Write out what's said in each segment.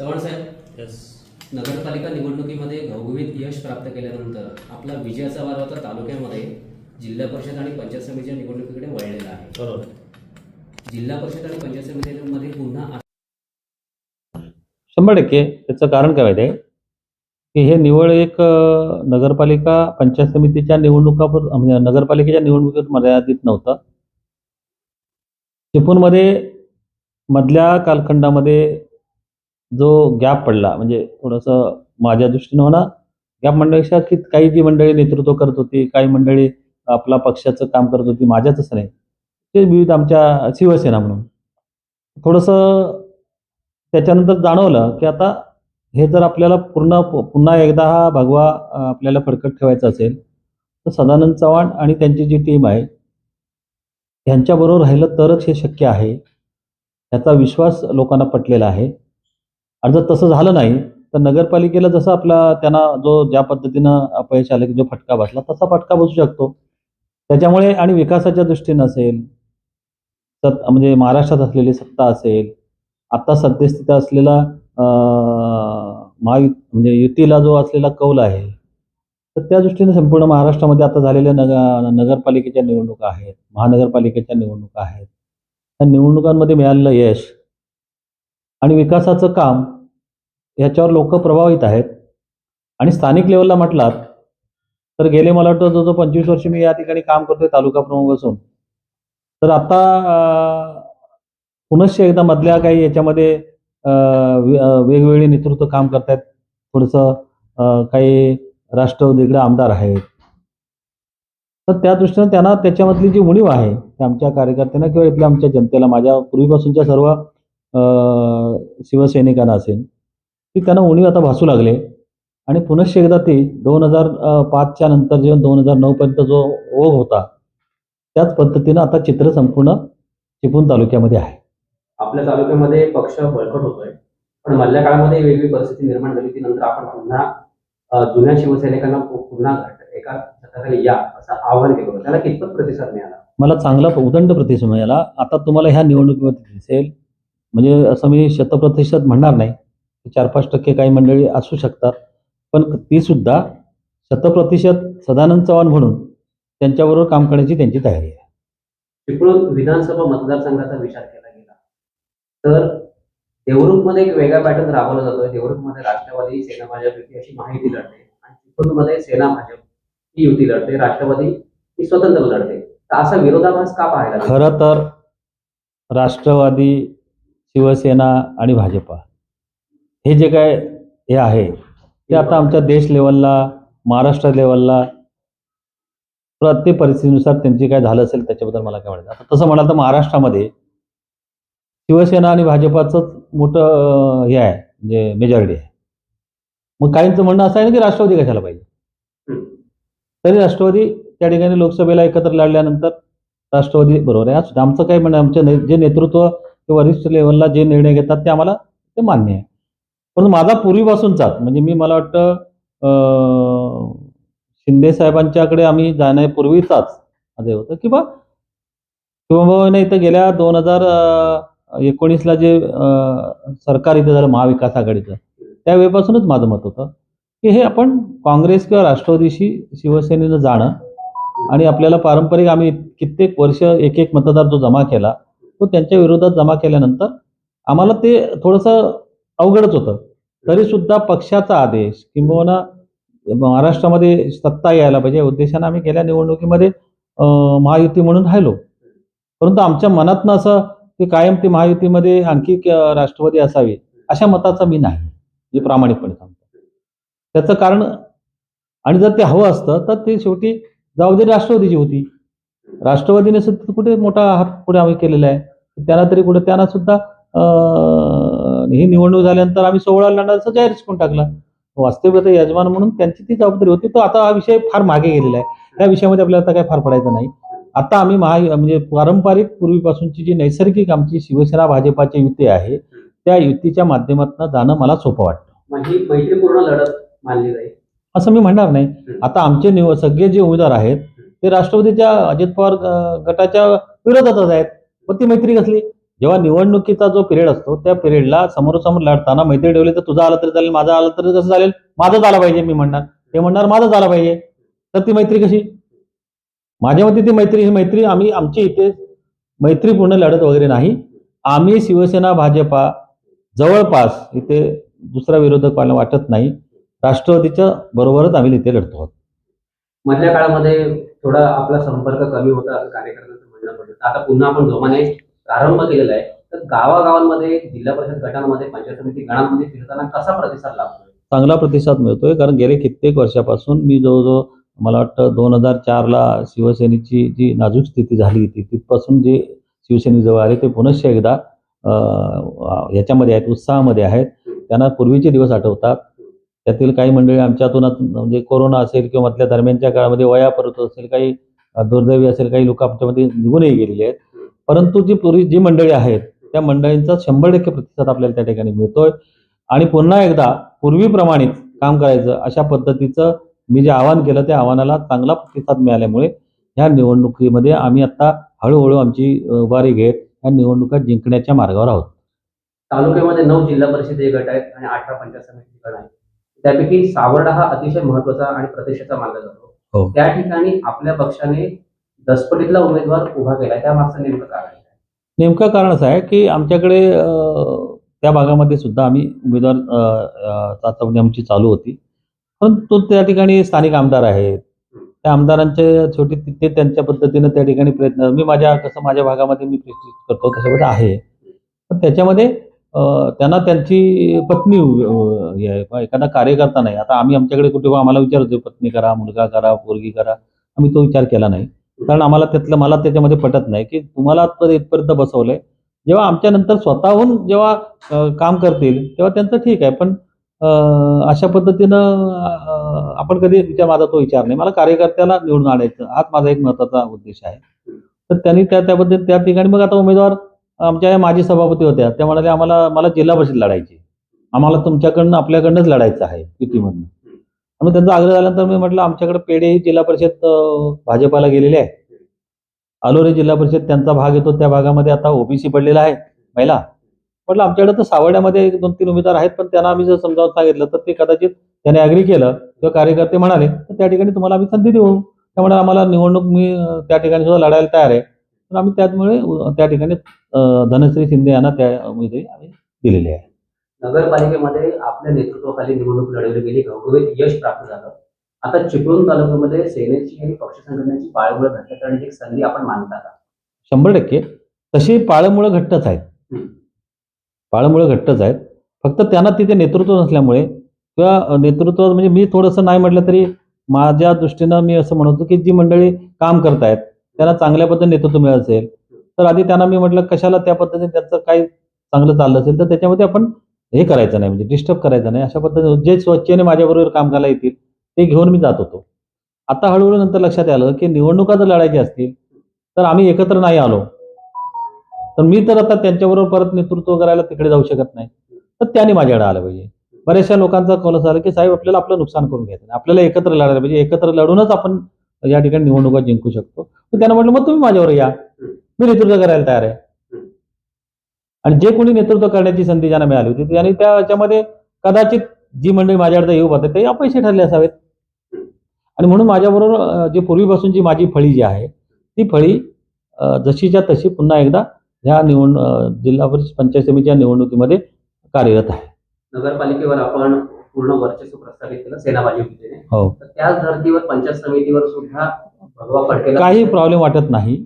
चव्हाण साहेब yes नगरपालिका निवडणुकीमध्ये घवघवीत यश प्राप्त केल्यानंतर आपला विजयाचा वार आता तालुक्यामध्ये जिल्हा परिषद आणि पंचायत समितीच्या निवडणुकीकडे वळलेला आहे. बरोबर. जिल्हा परिषद आणि पंचायत समितीमध्ये पुन्हा शंभर टक्के. त्याचं कारण काय माहिती आहे? की हे निवड एक नगरपालिका पंचायत समितीच्या निवडणुकापूर म्हणजे नगरपालिकेच्या निवडणुकीत मर्यादित नव्हतं. चिपळूणमध्ये मधल्या कालखंडामध्ये जो गॅप पडला म्हणजे थोडंसं माझ्या दृष्टीनं म्हणा गॅप म्हणण्यापेक्षा की काही जी मंडळी नेतृत्व करत होती काही मंडळी आपला पक्षाचं काम करत होती माझ्याच असं नाही. ते विविध आमच्या शिवसेना म्हणून. थोडंसं त्याच्यानंतर जाणवलं की आता हे जर आपल्याला पूर्ण पुन्हा एकदा हा भगवा आपल्याला फडकत ठेवायचा असेल तर सदानंद चव्हाण आणि त्यांची जी टीम आहे यांच्याबरोबर राहिलं तरच हे शक्य आहे. याचा विश्वास लोकांना पटलेला आहे. आणि जर तसं झालं नाही तर नगरपालिकेला जसं आपला त्यांना जो ज्या पद्धतीनं अपयश आलं की जो फटका बसला तसा फटका बसू शकतो. त्याच्यामुळे आणि विकासाच्या दृष्टीनं असेल सत म्हणजे महाराष्ट्रात असलेली सत्ता असेल आता सद्यस्थिती असलेला महायु म्हणजे युतीला जो असलेला कौल आहे तर त्या दृष्टीने संपूर्ण महाराष्ट्रामध्ये आता झालेल्या नग नगरपालिकेच्या निवडणुका आहेत महानगरपालिकेच्या निवडणुका आहेत. त्या निवडणुकांमध्ये मिळालेलं यश आणि विकासाचं काम याच्यावर लोक प्रभावित आहेत. आणि स्थानिक लेवलला म्हटलात तर गेले मला वाटतं जो जो पंचवीस वर्ष मी या ठिकाणी काम करतोय तालुका प्रमुख असून तर आता पुनश्च एकदा मधल्या काही याच्यामध्ये वेगवेगळे नेतृत्व काम करतायत. थोडंसं काही राष्ट्रवादीकडे आमदार आहेत. तर त्या दृष्टीनं त्यांना त्याच्यामधली जी उणीव आहे आमच्या कार्यकर्त्यांना किंवा इथल्या आमच्या जनतेला माझ्या पूर्वीपासूनच्या सर्व शिवसैनिकांना असेल की त्यांना उणीव आता भासू लागले. आणि पुनश्च एकदा ती दोन हजार पाचच्या नंतर जे दोन हजार नऊपर्यंत जो ओघ होता त्याच पद्धतीनं आता चित्र संपूर्ण चिपळूण तालुक्यामध्ये आहे. आपल्या तालुक्यामध्ये पक्ष बळकट होतोय. पण मधल्या काळामध्ये वेगळी परिस्थिती निर्माण झाली ती नंतर आपण पुन्हा जुन्या शिवसैनिकांना पुन्हा एका या असं आवाहन केलं त्याला कितपत प्रतिसाद मिळाला? मला चांगला उदंड प्रतिसाद मिळाला. आता तुम्हाला ह्या निवडणुकीमध्ये दिसेल म्हणजे असं मी शतप्रतिशत म्हणणार नाही. चार पाच टक्के काही मंडळी असू शकतात. पण ती सुद्धा शतप्रतिशत सदानंद चव्हाण म्हणून त्यांच्याबरोबर काम करण्याची त्यांची तयारी आहे. चिपळूण विधानसभा मतदारसंघाचा विचार केला गेला. तर देवरुखमध्ये एक वेगळा पॅटर्न राबवला जातोय. देवरुखमध्ये राष्ट्रवादी सेना भाजप युती अशी माहिती लढते. आणि चिपळूणमध्ये सेना भाजप ही युती लढते. राष्ट्रवादी ही स्वतंत्र लढते. तर असा विरोधाभास का पाहायला? खरं तर राष्ट्रवादी शिवसेना आणि भाजपा. हे जे काय हे आहे ते आता आमच्या देश लेवलला महाराष्ट्र लेवलला प्रत्येक परिस्थितीनुसार त्यांचे काय झालं असेल त्याच्याबद्दल मला काय वाटतं. आता तसं म्हणाल तर महाराष्ट्रामध्ये शिवसेना आणि भाजपाचंच मोठं हे आहे म्हणजे मेजॉरिटी आहे. मग काहींचं म्हणणं असं आहे ना की राष्ट्रवादी कशाला पाहिजे? तरी राष्ट्रवादी त्या ठिकाणी लोकसभेला एकत्र लढल्यानंतर राष्ट्रवादी बरोबर आहे. आमचं काय म्हणणं आमचे जे नेतृत्व ते वरिष्ठ लेवलला जे निर्णय घेतात ते आम्हाला ते मान्य आहे. परंतु माझा पूर्वीपासूनचाच म्हणजे मी मला वाटतं शिंदे साहेबांच्याकडे आम्ही जाण्यापूर्वीचाच असे होतं. की बा इथं गेल्या दोन हजार एकोणीसला जे सरकार इथं झालं महाविकास आघाडीचं त्यावेळेपासूनच माझं मत होतं की हे आपण काँग्रेस किंवा राष्ट्रवादीशी शिवसेनेनं जाणं आणि आपल्याला पारंपरिक आम्ही कित्येक वर्ष एक एक मतदार जो जमा केला तो त्यांच्या विरोधात जमा केल्यानंतर आम्हाला ते थोडंसं अवघडच होतं. तरी सुद्धा पक्षाचा आदेश किंबहुना महाराष्ट्रामध्ये सत्ता यायला पाहिजे या उद्देशानं आम्ही गेल्या निवडणुकीमध्ये महायुती म्हणून राहिलो. परंतु आमच्या मनातनं असं की कायम ती महायुतीमध्ये आणखी राष्ट्रवादी असावी अशा मताचा मी नाही मी प्रामाणिकपणे सांगतो. त्याचं कारण आणि जर ते हवं असतं तर ते शेवटी जबाबदारी राष्ट्रवादीची होती. राष्ट्रवादीने सुद्धा कुठे मोठा हात पुढे आम्ही केलेला आहे. त्यांना तरी कुठे त्यांना सुद्धा ही निवडणूक झाल्यानंतर आम्ही सोहळा लढण्याचं जाहीरच करून टाकला. वास्तविक यजमान म्हणून त्यांची ती जबाबदारी होती. तर आता हा विषय फार मागे गेलेला आहे. त्या विषयामध्ये आपल्याला आता काय फार पडायचं नाही. आता आम्ही महा म्हणजे पारंपरिक पूर्वीपासूनची जी नैसर्गिक आमची शिवसेना भाजपाची युती आहे त्या युतीच्या माध्यमातून जाणं मला सोपं वाटतं. मैत्रीपूर्ण लढत मानली जाईल. असं मी म्हणणार नाही. आता आमचे निव सगळे जे उमेदवार आहेत ते राष्ट्रवादीच्या अजित पवार गटाच्या विरोधातच आहेत. पण ती मैत्री कसली? जेव्हा निवडणुकीचा जो पिरियड असतो त्या पिरियडला समोरासमोर लढताना मैत्री ठेवली तर तुझा आला तरी चालेल माझा आला तरी कसं चालेल? माझाच आला पाहिजे मी म्हणणार. ते म्हणणार माझाच आला पाहिजे. तर ती मैत्री कशी? माझ्या मते ती मैत्री ही मैत्री आम्ही आमची इथे मैत्रीपूर्ण लढत वगैरे नाही. आम्ही शिवसेना भाजपा जवळपास इथे दुसरा विरोधक मला वाटत नाही. राष्ट्रवादीच्या बरोबरच आम्ही इथे लढतो आहोत. मधल्या काळामध्ये थोडा आपला संपर्क कमी होता कार्यकर्ता आता पुन्हा आपण जोमाने प्रारंभ केलेला आहे. तर गावागावांमध्ये जिल्हा परिषद गटांमध्ये पंचायत समिती गणांमध्ये फिरताना कसा प्रतिसाद लागतो चांगला प्रतिसाद मिळतोय. कारण गेले कित्येक वर्षापासून मी जवळजवळ मला वाटतं दोन हजार चारला शिवसेनेची जी नाजूक स्थिती झाली होती तिथपासून जे शिवसेनेजवळ आले ते पुनश्च एकदा याच्यामध्ये आहेत उत्साहामध्ये आहेत. त्यांना पूर्वीचे दिवस आठवतात. त्यातील काही मंडळी आमच्यातून म्हणजे कोरोना असेल किंवा मधल्या दरम्यानच्या काळामध्ये वया परत असेल काही दुर्दैवी असेल काही लोक आमच्यामध्ये निघूनही गेलेले आहेत. परंतु जी पूर्वी जी मंडळी आहेत त्या मंडळींचा शंभर टक्के प्रतिसाद आपल्याला त्या ठिकाणी मिळतोय. आणि पुन्हा एकदा पूर्वीप्रमाणेच काम करायचं अशा पद्धतीचं मी जे आवाहन केलं त्या आव्हानाला चांगला प्रतिसाद मिळाल्यामुळे ह्या निवडणुकीमध्ये आम्ही आता हळूहळू आमची उभारी घेत या निवडणुका जिंकण्याच्या मार्गावर आहोत. तालुक्यामध्ये नऊ जिल्हा परिषद गट आहेत आणि अठरा पंचायत समिती गट आहेत. त्यापैकी सावर्डा हा अतिशय महत्त्वाचा आणि प्रतिष्ठेचा मानला जातो. हो. त्या ठिकाणी आपल्या पक्षाने दसपटीतला उमेदवार उभा केला. त्या मागचं नेमकं कारण आहे नेमकं कारण असं आहे की आमच्याकडे अ, त्या भागामध्ये सुद्धा आम्ही उमेदवार अ, अ, चाचपणी आमची चालू होती. परंतु त्या ठिकाणी स्थानिक आमदार आहेत. त्या आमदारांचे शेवटी ते- ते त्यांच्या पद्धतीनं त्या ठिकाणी प्रयत्न मी माझ्या कसं माझ्या भागामध्ये मी प्रॅक्टिस करतो त्याच्यामध्ये आहे. पण त्याच्यामध्ये त्यांना त्यांची पत्नी आहे. एखादा कार्यकर्ता नाही. आता आम्ही आमच्याकडे कुठे आम्हाला विचारतो पत्नी करा मुलगा करा पोरगी करा. आम्ही तो विचार केला नाही. कारण आम्हाला त्यातलं मला त्याच्यामध्ये पटत नाही की तुम्हाला तर इथपर्यंत बसवलंय. जेव्हा आमच्या नंतर स्वतःहून जेव्हा काम करतील तेव्हा त्यांचं ठीक आहे. पण अशा पद्धतीनं आपण कधी विचार माझा तो विचार नाही. मला कार्यकर्त्याला निवडून आणायचं हाच माझा एक महत्त्वाचा उद्देश आहे. तर त्यांनी त्या त्याबद्दल त्या ठिकाणी मग आता उमेदवार आमच्या माजी सभापती होत्या. त्या म्हणाले आम्हाला मला जिल्हा परिषद लढायची आम्हाला तुमच्याकडनं आपल्याकडनंच लढायचं आहे युतीमधनं. म्हणून त्यांचा आग्रह झाल्यानंतर मी म्हटलं आमच्याकडे पेढे जिल्हा परिषद भाजपाला गेलेली आहे अलोरे जिल्हा परिषद त्यांचा भाग येतो. त्या भागामध्ये आता ओबीसी पडलेला आहे महिला. म्हटलं आमच्याकडे तर सावड्यामध्ये एक दोन तीन उमेदवार आहेत पण त्यांना आम्ही जर समजावून सांगितलं तर ते कदाचित त्याने अग्री केलं किंवा कार्यकर्ते म्हणाले तर त्या ठिकाणी तुम्हाला आम्ही संधी देऊ. त्यामुळे आम्हाला निवडणूक मी त्या ठिकाणी सुद्धा लढायला तयार आहे. तर आम्ही त्यामुळे त्या ठिकाणी धनश्री शिंदे यांना त्या उमेदवारी आम्ही दिलेली आहे. नगरपालिकेमध्ये आपल्या नेतृत्वाखाली निवडणूक लढवली गेली. घवघवीत यश प्राप्त झालं. आता चिपळूण तालुक्यामध्ये सेनेची आणि पक्ष संघटनेची पाळमुळं घट्ट करण्याची एक संधी आपण मानता का शंभर टक्के. तशी पाळमुळं घट्टच आहेत. पाळमुळं घट्टच आहेत. फक्त त्यांना तिथे नेतृत्व नसल्यामुळे किंवा नेतृत्व म्हणजे मी थोडंसं नाही म्हटलं तरी माझ्या दृष्टीनं मी असं म्हणतो की जी मंडळी काम करतायत त्यांना चांगल्या पद्धतीने नेतृत्व मिळत असेल तर आधी त्यांना मी म्हटलं कशाला त्या पद्धतीने त्यांचं काही चांगलं चाललं असेल तर त्याच्यामध्ये आपण हे करायचं नाही म्हणजे डिस्टर्ब करायचं नाही. अशा पद्धतीने जे स्वच्छेने माझ्याबरोबर काम करायला येतील ते घेऊन मी जात होतो. आता हळूहळू नंतर लक्षात आलं की निवडणुका जर लढायच्या असतील तर आम्ही एकत्र नाही आलो. तर मी तर आता त्यांच्याबरोबर परत नेतृत्व करायला तिकडे जाऊ शकत नाही. तर त्यांनी माझ्याकडे आलं पाहिजे. बऱ्याचशा लोकांचा कौल असा आला की साहेब आपल्याला आपलं नुकसान करून घ्यायचं आपल्याला एकत्र लढायला पाहिजे. एकत्र लढूनच आपण या ठिकाणी निवडणुका जिंकू शकतो. तर त्यांना म्हटलं मग तुम्ही माझ्यावर या. मी नेतृत्व करायला तयार आहे. आणि जे कोणी नेतृत्व करण्याची संधी ज्यांना मिळाली होती आणि त्याच्यामध्ये कदाचित जी मंडळी माझ्याकडे येऊ पाहते ते अपयशी ठरले असावेत. आणि म्हणून माझ्याबरोबर जे पूर्वीपासून जी माझी फळी जी आहे ती फळी जशीच्या तशी पुन्हा एकदा ह्या निवडणूक जिल्हा परिषद पंचायत समितीच्या निवडणुकीमध्ये कार्यरत आहे. नगरपालिकेवर आपण पूर्ण वर्चस्व प्रस्थापित केलं सेनाबाजी युतीने हो. तर त्याच धर्तीवर पंचायत समितीवर सुद्धा भगवा फडकेला काही प्रॉब्लेम वाटत नाही.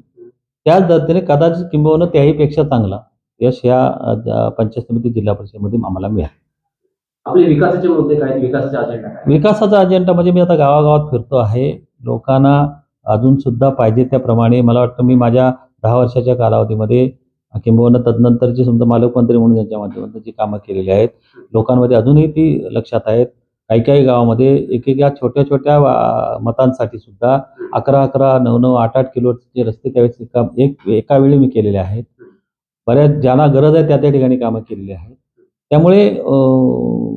त्याच दर्तीने कदाचित किंबहुना त्याहीपेक्षा चांगला यश या पंचायत समिती जिल्हा परिषदेमध्ये आम्हाला मिळालं. आपले विकासाचे मुद्दे काय? विकासाचा अजेंडा काय विकासाचा अजेंडा म्हणजे मी आता गावागावात फिरतो आहे. लोकांना अजून सुद्धा पाहिजे त्याप्रमाणे मला वाटतं मी माझ्या दहा वर्षाच्या कालावधीमध्ये किंबहुना तदनंतरचे समजा मालकमंत्री म्हणून यांच्या माध्यमातून जी कामं केलेली आहेत लोकांमध्ये अजूनही ती लक्षात आहेत. काही काही गावामध्ये एक एक या छोट्या छोट्या मतांसाठी सुद्धा अकरा अकरा नऊ नऊ आठ आठ किलोचे रस्ते त्यावेळेस काम एक एका वेळी मी केलेले आहेत. बऱ्याच ज्यांना गरज आहे त्या त्या ठिकाणी कामं केलेली आहेत. त्यामुळे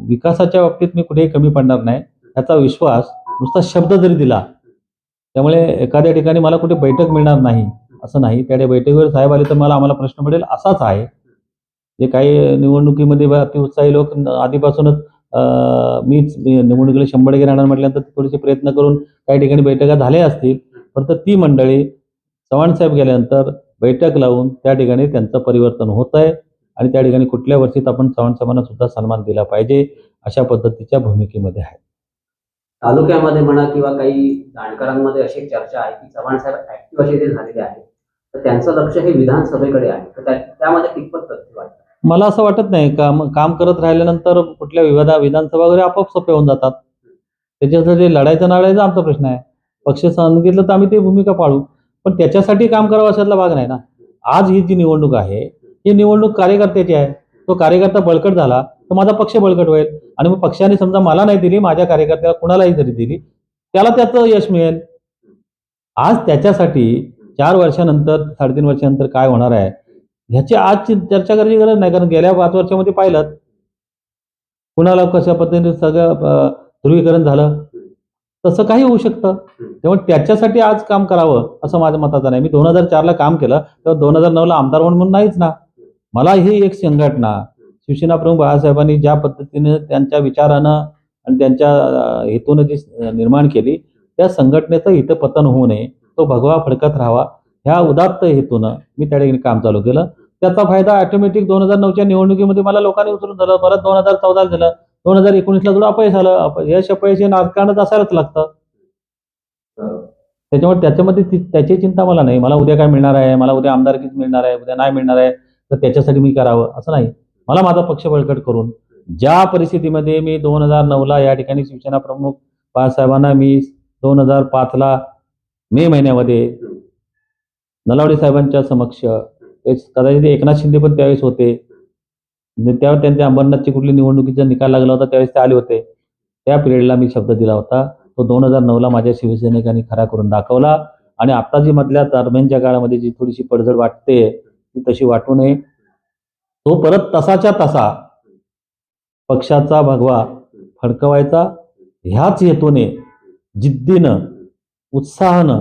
विकासाच्या बाबतीत मी कुठेही कमी पडणार नाही. त्याचा विश्वास नुसता शब्द जरी दिला त्यामुळे एखाद्या ठिकाणी मला कुठे बैठक मिळणार नाही. असं नाही. त्या बैठकीवर साहेब आले तर मला आम्हाला प्रश्न पडेल. असाच आहे. जे काही निवडणुकीमध्ये अतिउत्साही अति उत्साही लोक आधीपासूनच मीच निवडणुकीला शंभर टक्के राहणार म्हटल्यानंतर थोडेसे प्रयत्न करून काही ठिकाणी बैठका झाल्या असतील. परंतु ती मंडळी चव्हाण साहेब गेल्यानंतर बैठक लावून त्या ठिकाणी त्यांचं परिवर्तन होत आहे आणि त्या ठिकाणी कुठल्या वर्षीत आपण चव्हाण साहेबांना सुद्धा सन्मान दिला पाहिजे अशा पद्धतीच्या भूमिकेमध्ये आहे. तालुक्यामध्ये म्हणा किंवा काही जाणकारांमध्ये अशी चर्चा आहे की चव्हाण साहेब ऍक्टिव्ह असे ते झालेले आहेत. तर त्यांचं लक्ष हे विधानसभेकडे आहे. तर त्यामध्ये कितपत तथ्य वाटतं? मला असं वाटत नाही. काम काम करत राहिल्यानंतर कुठल्या विवादा विधानसभा वगैरे आपोआप सोपे होऊन जातात. त्याच्यासाठी लढायचं नाडायचा आमचा प्रश्न आहे. पक्ष सांगितलं तर आम्ही ती भूमिका पाळू. पण त्याच्यासाठी काम करावं अशातला भाग नाही ना. आज ही जी निवडणूक आहे ही निवडणूक कार्यकर्त्याची आहे. तो कार्यकर्ता बळकट झाला तर माझा पक्ष बळकट होईल. आणि मग पक्षाने समजा मला नाही दिली माझ्या कार्यकर्त्याला कुणालाही जरी दिली त्याला त्याचं यश मिळेल. आज त्याच्यासाठी चार वर्षानंतर साडेतीन वर्षानंतर काय होणार आहे? ह्याची आज चर्चा करायची गरज नाही कारण गेल्या पाच वर्षामध्ये पाहिलं. कुणाला कशा पद्धतीने सगळं ध्रुवीकरण झालं? तसं काही होऊ शकतं. त्यामुळे त्याच्यासाठी आज काम करावं असं माझ्या मताचं नाही. मी दोन हजार चारला काम केलं तेव्हा दोन हजार नऊला आमदार म्हणून म्हणून नाहीच ना. मला ही एक संघटना शिवसेना प्रमुख बाळासाहेबांनी ज्या पद्धतीने त्यांच्या विचारानं आणि त्यांच्या हेतून जी निर्माण केली त्या संघटनेचं इथं पतन होऊ नये. तो भगवा फडकत राहावा. ह्या उदात्त हेतूनं मी त्या ठिकाणी काम चालू केलं. त्याचा फायदा ऑटोमॅटिक दोन हजार नऊच्या निवडणुकीमध्ये मला लोकांनी उचलून झालं परत दोन हजार चौदाला झालं दोन हजार एकोणीसला थोडं अपयश आलं यश अपयश हे असायलाच लागतं. त्याच्यामुळे त्याच्यामध्ये त्याची चिंता मला नाही. मला उद्या काय मिळणार आहे? मला उद्या आमदारकीच मिळणार आहे? उद्या नाही मिळणार आहे? तर त्याच्यासाठी मी करावं असं नाही. मला माझा पक्ष बळकट करून ज्या परिस्थितीमध्ये मी दोन हजार नऊला या ठिकाणी शिवसेना प्रमुख बाळासाहेबांना मी दोन हजार पाचला मे महिन्यामध्ये नलावडे साहेबांच्या समक्ष कदाचित एकनाथ शिंदे पण त्यावेळेस होते. त्यावर त्यांच्या अंबरनाथची कुठली निवडणुकीचा निकाल लागला होता त्यावेळेस ते आले होते. त्या पिरियडला मी शब्द दिला होता. तो दोन हजार नऊला माझ्या शिवसैनिकांनी खरा करून दाखवला. आणि आता जी मधल्या दरम्यानच्या काळामध्ये जी थोडीशी पडझड वाटते ती तशी वाटू नये. तो परत तसाच्या तसा पक्षाचा भगवा फडकवायचा ह्याच हेतूने जिद्दीनं उत्साहानं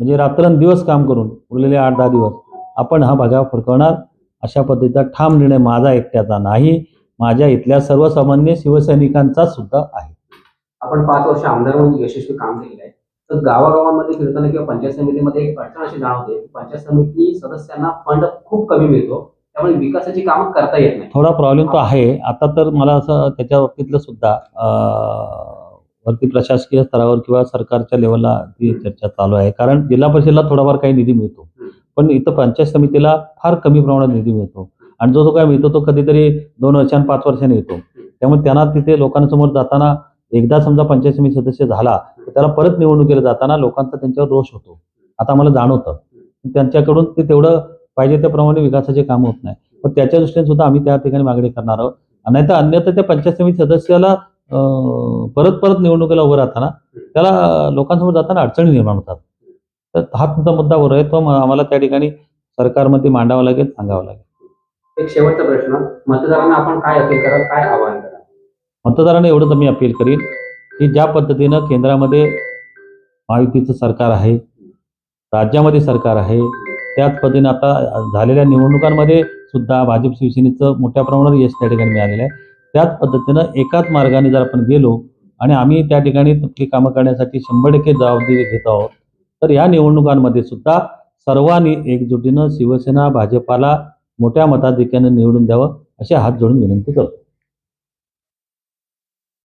म्हणजे रात्रंदिवस काम करून उरलेले आठ दहा दिवस आपण हा भगवा फडकवणार अशा पद्धतीचा ठाम निर्णय माझा एकट्याचा नाही. माझ्या इथल्या सर्वसामान्य शिवसैनिकांचा सुद्धा आहे. आपण पाच वर्ष आमदार म्हणून यशस्वी काम केलेलं आहे. तर गावागावांमध्ये फिरताना किंवा पंचायत समितीमध्ये एक अडचण अशी जाणवते पंचायत समिती सदस्यांना फंड खूप कमी मिळतो त्यामुळे विकासाची कामं करता येत नाही थोडा प्रॉब्लेम तो आहे. आता तर मला असं त्याच्या बाबतीतलं सुद्धा वरती प्रशासकीय स्तरावर किंवा सरकारच्या लेवलला ती चर्चा चालू आहे. कारण जिल्हा परिषदेला थोडाफार काही निधी मिळतो. पण इथं पंचायत समितीला फार कमी प्रमाणात निधी मिळतो. आणि जो जो काय मिळतो तो कधीतरी दोन वर्षांनी पाच वर्षांनी येतो. त्यामुळे त्यांना तिथे लोकांसमोर जाताना एकदा समजा पंचायत समिती सदस्य झाला तर त्याला परत निवडणुकीला जाताना लोकांचा त्यांच्यावर रोष होतो. आता मला जाणवतं. त्यांच्याकडून ते तेवढं पाहिजे त्याप्रमाणे विकासाचे काम होत नाही. पण त्याच्या दृष्टीने सुद्धा आम्ही त्या ठिकाणी मागणी करणार आहोत. नाही तर अन्यथा त्या पंचायत समिती सदस्याला परत परत निवडणुकीला उभं राहताना त्याला लोकांसमोर जाताना अडचणी निर्माण होतात. तर हा तुमचा मुद्दा बरोबर आहे तो आम्हाला त्या ठिकाणी सरकारमध्ये मांडावा लागेल सांगावा लागेल. एक शेवटचा प्रश्न मतदारांना आपण काय अपील कराल काय आवाहन कराल? मतदारांना एवढंच मी अपील करीन की ज्या पद्धतीनं केंद्रामध्ये महायुतीचं सरकार आहे राज्यामध्ये सरकार आहे त्याच पद्धतीने आता झालेल्या निवडणुकांमध्ये सुद्धा भाजप शिवसेनेचं मोठ्या प्रमाणावर यश त्या ठिकाणी मिळालेलं आहे. त्याच पद्धतीनं एकाच मार्गाने जर आपण गेलो आणि आम्ही त्या ठिकाणी आपली कामं करण्यासाठी शंभर टक्के जबाबदारी घेत आहोत तर या निवडणुकांमध्ये सुद्धा सर्वांनी एकजुटीनं शिवसेना भाजपाला मोठ्या मताधिक्यानं निवडून द्यावं असे हात जोडून विनंती करतो.